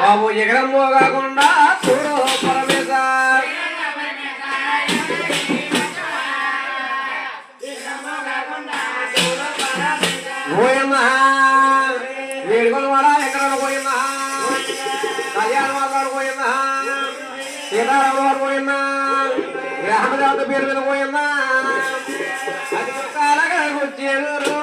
బాబు ఎగరం కాకుండా చూడు పరమేశ పోయమ్మా వేడుకలు వాడా ఎక్కడ పోయమ్మా కళ్యాణ వాడు పోయమ్మా సీతారామ వారు పోయమ్మా పేరు మీద పోయమ్మా అది కాలగొచ్చేరు రాయన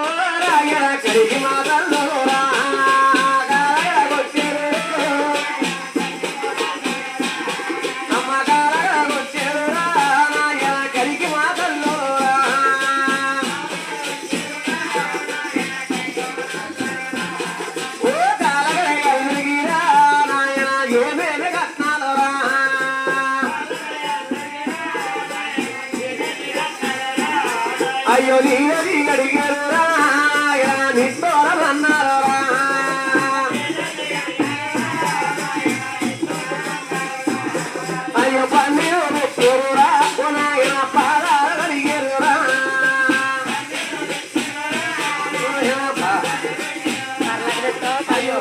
అయ్యో నీరది అడిగారురా నిస్తోరమన్నారురా అయ్యో పన్నీరు పాదాలు అడిగారురా. అయ్యో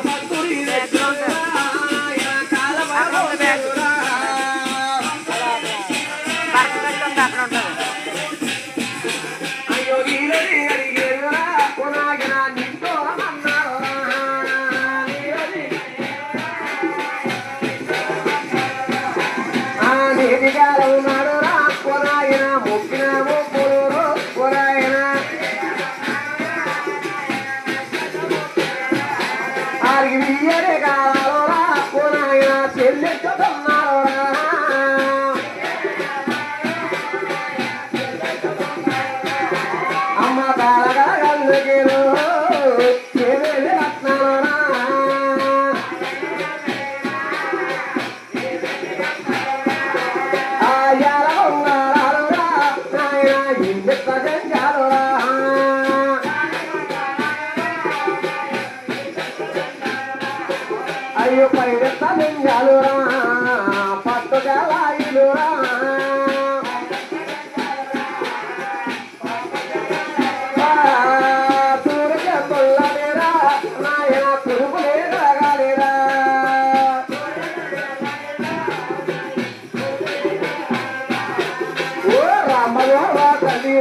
ఆ నీతిగాల ఉన్నాడురా, కొనాగిన మొక్కిన మొక్కులురు, కొనాగిన ఆరికి బియ్యరే కావాలరా, కొనాగిన అమ్మ కాలగా చెల్లెలు అయ్యో పైడెత్త లింగాలురా పట్టుగలాయిలురా రామలో తల్లి